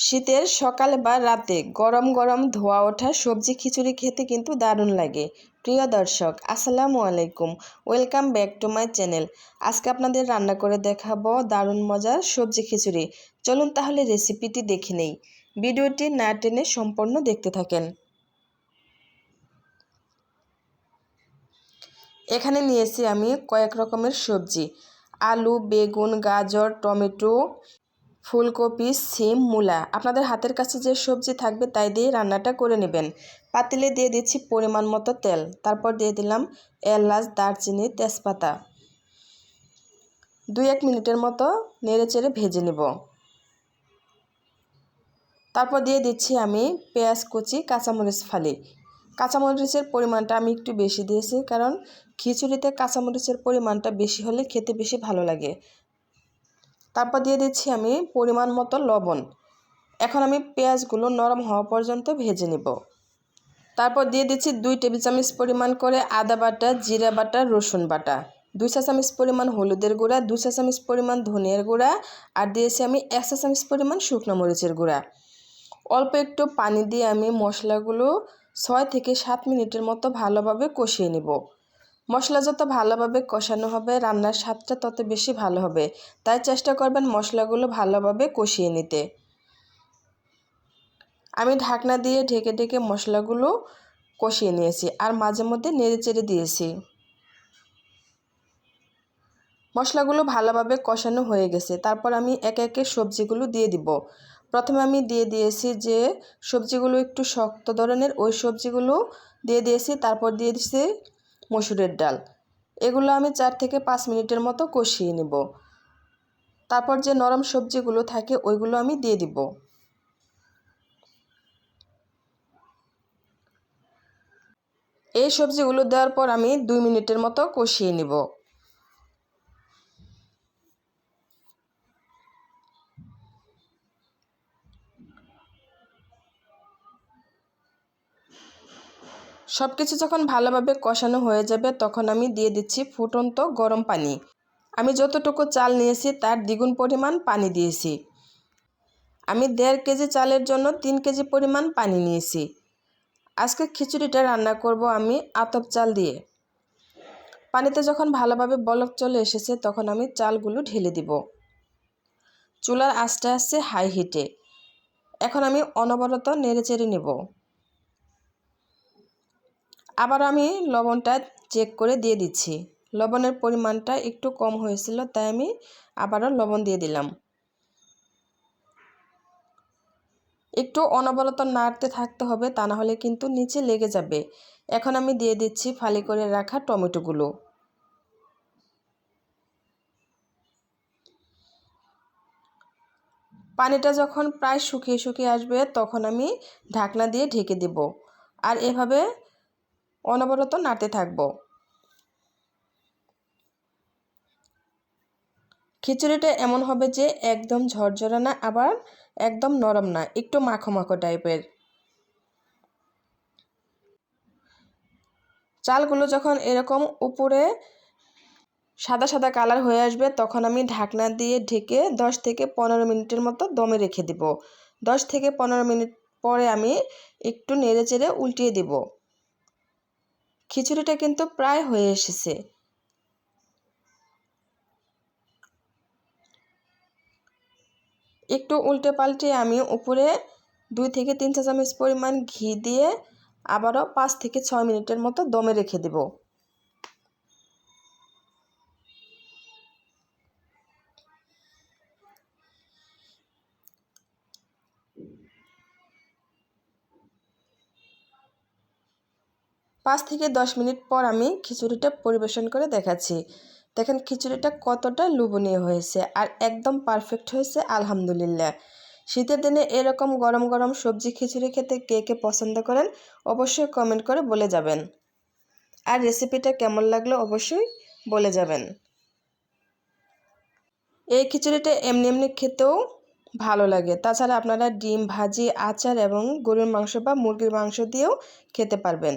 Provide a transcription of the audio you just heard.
শীতের সকাল বা রাতে গরম গরম ধোয়া ওঠা সবজি খিচুড়ি খেতে কিন্তু দারুণ লাগে। প্রিয় দর্শক, আসসালামু আলাইকুম। Welcome back to my channel. আজকে আপনাদের রান্না করে দেখাবো দারুণ মজার সবজি খিচুড়ি। চলুন তাহলে রেসিপিটি দেখে নেই। ভিডিওটি না টেনে সম্পূর্ণ দেখতে থাকেন। এখানে নিয়েছি আমি কয়েক রকমের সবজি। আলু, বেগুন, গাজর, টমেটো ফুলকপি, সিম, মূলা। আপনাদের হাতের কাছে যে সবজি থাকবে তাই দিয়ে রান্নাটা করে নেবেন। পাতিলে দিয়ে দিচ্ছি পরিমাণ মতো তেল। তারপর দিয়ে দিলাম এলাচ, দারচিনি, তেজপাতা। দুই এক মিনিটের মতো নেড়ে চেড়ে ভেজে নেব। তারপর দিয়ে দিচ্ছি আমি পেঁয়াজ কুচি, কাঁচামরিচ ফালি। কাঁচামরিচের পরিমাণটা আমি একটু বেশি দিয়েছি, কারণ খিচুড়িতে কাঁচামরিচের পরিমাণটা বেশি হলে খেতে বেশি ভালো লাগে। তারপর দিয়ে দিচ্ছি আমি পরিমাণ মতো লবণ। এখন আমি পেঁয়াজগুলো নরম হওয়া পর্যন্ত ভেজে নেব। তারপর দিয়ে দিচ্ছি দুই টেবিল চামচ পরিমাণ করে আদা বাটা, জিরা বাটা, রসুন বাটা। দুই চা চামচ পরিমাণ হলুদের গুঁড়া, দুই চা চামচ পরিমাণ ধনিয়ার গুঁড়া আর দিয়েছি আমি এক চা চামচ পরিমাণ শুকনো মরিচের গুঁড়া। অল্প একটু পানি দিয়ে আমি মশলাগুলো ছয় থেকে সাত মিনিটের মতো ভালোভাবে কষিয়ে নেব। মশলা যত ভালোভাবে কষানো হবে, রান্নার স্বাদটা তত বেশি ভালো হবে। তাই চেষ্টা করবেন মশলাগুলো ভালোভাবে কষিয়ে নিতে। আমি ঢাকনা দিয়ে ঢেকে ঢেকে মশলাগুলো কষিয়ে নিয়েছি আর মাঝে মধ্যে নেড়ে চেড়ে দিয়েছি। মশলাগুলো ভালোভাবে কষানো হয়ে গেছে। তারপর আমি একে একে সবজিগুলো দিয়ে দিব। প্রথমে আমি দিয়ে দিয়েছি যে সবজিগুলো একটু শক্ত ধরনের, ওই সবজিগুলো দিয়ে দিয়েছি। তারপর দিয়ে দিয়েছি মসুরের ডাল। এগুলো আমি চার থেকে পাঁচ মিনিটের মতো কষিয়ে নেব। তারপর যে নরম সবজিগুলো থাকে, ওইগুলো আমি দিয়ে দিব। এই সবজিগুলো দেওয়ার পর আমি দুই মিনিটের মতো কষিয়ে নেব। সব কিছু যখন ভালোভাবে কষানো হয়ে যাবে, তখন আমি দিয়ে দিচ্ছি ফুটন্ত গরম পানি। আমি যতটুকু চাল নিয়েছি, তার দ্বিগুণ পরিমাণ পানি দিয়েছি। আমি দেড় কেজি চালের জন্য তিন কেজি পরিমাণ পানি নিয়েছি। আজকে খিচুড়িটা রান্না করব আমি আতপ চাল দিয়ে। পানিতে যখন ভালোভাবে বলক চলে এসেছে, তখন আমি চালগুলো ঢেলে দিব। চুলার আস্তে আস্তে হাই হিটে। এখন আমি অনবরত নেড়ে চেড়ে নেব। আবার আমি লবণটা চেক করে দিয়ে দিচ্ছি। লবণের পরিমাণটা একটু কম হয়েছিল, তাই আমি আবারও লবণ দিয়ে দিলাম। একটু অনবরত নাড়তে থাকতে হবে, তা না হলে কিন্তু নিচে লেগে যাবে। এখন আমি দিয়ে দিচ্ছি ফালি করে রাখা টমেটোগুলো। পানিটা যখন প্রায় শুকিয়ে শুকিয়ে আসবে, তখন আমি ঢাকনা দিয়ে ঢেকে দেব। আর এভাবে অনবরত নাড়তে থাকব। খিচুড়িটা এমন হবে যে একদম ঝরঝরা না, আবার একদম নরম না, একটু মাখো মাখো টাইপের। চালগুলো যখন এরকম উপরে সাদা সাদা কালার হয়ে আসবে, তখন আমি ঢাকনা দিয়ে ঢেকে দশ থেকে পনেরো মিনিটের মতো দমে রেখে দেব। দশ থেকে পনেরো মিনিট পরে আমি একটু নেড়ে চেড়ে উল্টিয়ে দেব। খিচুড়িটা কিন্তু প্রায় হয়ে এসেছে। একটু উল্টে পাল্টে আমি উপরে দুই থেকে তিন চা চামচ পরিমাণ ঘি দিয়ে আবারও পাঁচ থেকে ছয় মিনিটের মতো দমে রেখে দেব। পাঁচ থেকে দশ মিনিট পর আমি খিচুড়িটা পরিবেশন করে দেখাচ্ছি। দেখেন খিচুড়িটা কতটা লোভনীয় হয়েছে আর একদম পারফেক্ট হয়েছে, আলহামদুলিল্লাহ। শীতের দিনে এরকম গরম গরম সবজি খিচুড়ি খেতে কে কে পছন্দ করেন অবশ্যই কমেন্ট করে বলে যাবেন। আর রেসিপিটা কেমন লাগল অবশ্যই বলে যাবেন। এই খিচুড়িটা এমনি এমনি খেতেও ভালো লাগে। তাছাড়া আপনারা ডিম, ভাজি, আচার এবং গরুর মাংস বা মুরগির মাংস দিয়েও খেতে পারবেন।